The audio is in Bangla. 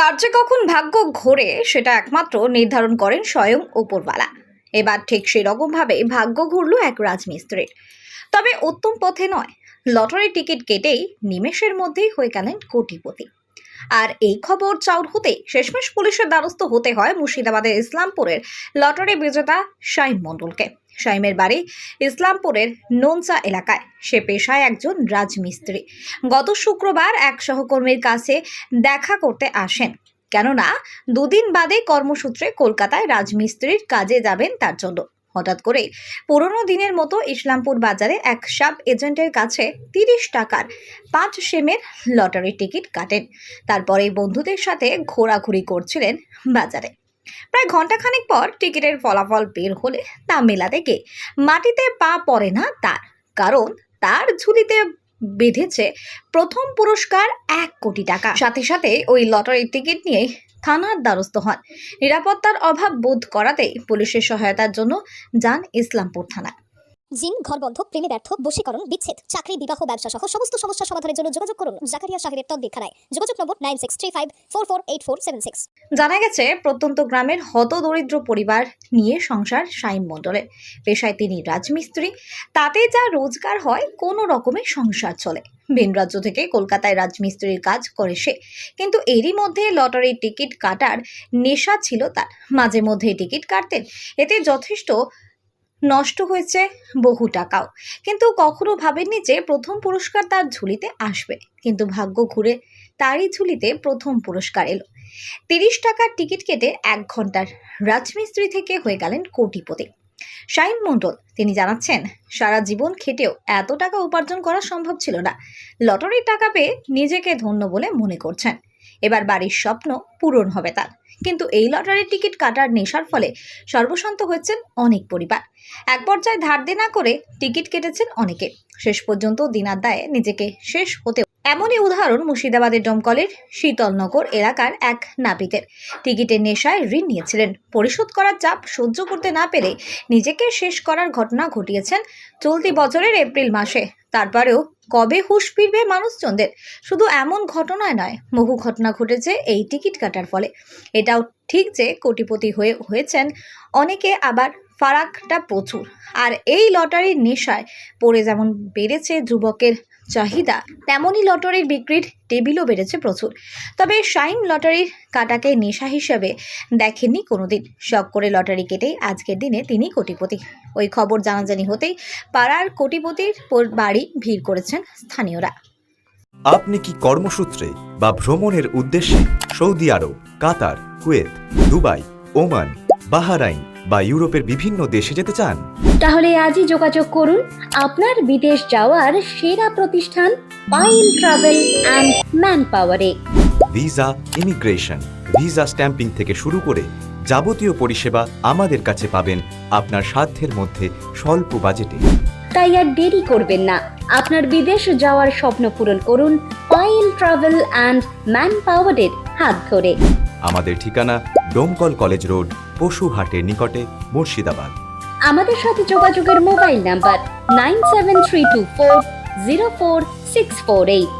কার যে কখন ভাগ্য ঘোরে, সেটা একমাত্র নির্ধারণ করেন স্বয়ং ওপরওয়ালা। এবার ঠিক সেরকমভাবে ভাগ্য ঘুরল এক রাজমিস্ত্রির। তবে উত্তম পথে নয় লটারি টিকিট কেটেই নিমেষের মধ্যেই হয়ে গেলেন কোটিপতি। আর এই খবর চাউর হতে শেষমেশ পুলিশের দ্বারস্থ হতে হয় মুর্শিদাবাদের ইসলামপুরের লটারি বিজেতা শাইম মণ্ডলকে। শাইমের বাড়ি ইসলামপুরের নোনচা এলাকায়। সে পেশায় একজন রাজমিস্ত্রি। গত শুক্রবার এক সহকর্মীর কাছে দেখা করতে আসেন। কেননা, দুদিন বাদে কর্মসূত্রে কলকাতায় রাজমিস্ত্রির কাজে যাবেন তার জন্য। হঠাৎ করে পুরনো দিনের মতো ইসলামপুর বাজারে এক সাব এজেন্টের কাছে তিরিশ টাকার পাঁচ সেমের লটারি টিকিট কাটেন। তারপরে বন্ধুদের সাথে ঘোরাঘুরি করছিলেন বাজারে। প্রায় ঘন্টাখানেক পর টিকিটের ফলাফল বের হলে তা মেলাতে গিয়ে মাটিতে পা পড়ে না তার, কারণ তার ঝুলিতে বেঁধেছে প্রথম পুরস্কার এক কোটি টাকা। সাথে সাথে ওই লটারির টিকিট নিয়ে থানার দ্বারস্থ হন। নিরাপত্তার অভাব বোধ করাতেই পুলিশের সহায়তার জন্য যান ইসলামপুর থানায়। জিন, ঘরবন্ধ, প্রেমে ব্যর্থ, বশীকরণ, বিচ্ছেদ, চাকরি, বিবাহ ব্যবসা সহ সমস্ত সমস্যা সমাধানের জন্য যোগাযোগ করুন। জাকারিয়া সাহেবের তদ্বিক্ষানায় যোগাযোগ নম্বর nine six three five four four eight four seven six. জানা গেছে, প্রত্যন্ত গ্রামের হতদরিদ্র পরিবার নিয়ে সংসার সাইম মণ্ডলের পেশায় তিনি রাজমিস্ত্রি। তাতে যা রোজগার হয়, কোনো রকমের সংসার চলে। ভিন রাজ্য থেকে কলকাতায় রাজমিস্ত্রির কাজ করে সে। কিন্তু এরই মধ্যে লটারির টিকিট কাটার নেশা ছিল তার। মাঝে মধ্যে টিকিট কাটতেন। এতে যথেষ্ট নষ্ট হয়েছে বহু টাকাও। কিন্তু কখনো ভাবেননি যে প্রথম পুরস্কার তার ঝুলিতে আসবে। কিন্তু ভাগ্য ঘুরে তারই ঝুলিতে প্রথম পুরস্কার এলো। তিরিশ টাকার টিকিট কেটে এক ঘণ্টার রাজমিস্ত্রি থেকে হয়ে গেলেন কোটিপতি। শাইন মণ্ডল, তিনি জানাচ্ছেন, সারা জীবন খেটেও এত টাকা উপার্জন করা সম্ভব ছিল না। লটারির টাকা পেয়ে নিজেকে ধন্য বলে মনে করছেন। এবার বাড়ির স্বপ্ন পূরণ হবে তার। কিন্তু এই লটারির টিকিট কাটার নেশার ফলে সর্বশান্ত হয়েছেন অনেক পরিবার। এক পর্যায়ে ধার দেনা করে টিকিট কেটেছেন অনেকে। শেষ পর্যন্ত দিনার দায়ে নিজেকে শেষ হতে এমনই উদাহরণ মুর্শিদাবাদের ডমকলের শীতলনগর এলাকার এক নাপিতের। টিকিটের নেশায় ঋণ নিয়েছিলেন। পরিশোধ করার চাপ সহ্য করতে না পেরে নিজেকে শেষ করার ঘটনা ঘটিয়েছেন চলতি বছরের এপ্রিল মাসে। তারপরেও কবে হুশ ফিরবে মানুষজনদের? শুধু এমন ঘটনায় নয়, বহু ঘটনা ঘটেছে এই টিকিট কাটার ফলে। এটাও ঠিক যে কোটিপতি হয়ে হয়েছেন অনেকে আবার ফারাকটা প্রচুর। আর এই লটারির নেশায় পড়ে যেমন বেড়েছে যুবকের চাহিদা, তেমনই লটারির বিক্রির টেবিলও বেড়েছে প্রচুর। তবে শাইন লটারির কাটাকে নেশা হিসেবে দেখেননি কোনোদিন। শখ করে লটারি কেটেই আজকের দিনে তিনি কোটিপতি। ওই খবর জানাজানি হতেই পাড়ার কোটিপতির বাড়ি ভিড় করেছেন স্থানীয়রা। আপনি কি কর্মসূত্রে বা ভ্রমণের উদ্দেশ্যে সৌদি আরব, Qatar, Kuwait, Dubai, Oman, Bahrain বা ইউরোপের বিভিন্ন দেশে যেতে চান? তাহলে আজই যোগাযোগ করুন আপনার বিদেশ যাওয়ার সেরা প্রতিষ্ঠান পাইন ট্রাভেল অ্যান্ড ম্যান পাওয়ারে ভিসা ইমিগ্রেশন ভিসা স্ট্যাম্পিং থেকে শুরু করে যাবতীয় পরিষেবা আমাদের কাছে পাবেন আপনার সাধ্যের মধ্যে স্বল্প বাজেটে। তাই আর দেরি করবেন না। আপনার বিদেশ যাওয়ার স্বপ্ন পূরণ করুন পাইন ট্রাভেল অ্যান্ড ম্যান পাওয়ারের হাত ধরে। আমাদের ঠিকানা ডোমকল কলেজ রোড পশুহাটের নিকটে মুর্শিদাবাদ। আমাদের সাথে যোগাযোগের mobile number nine seven three two four zero four six four eight.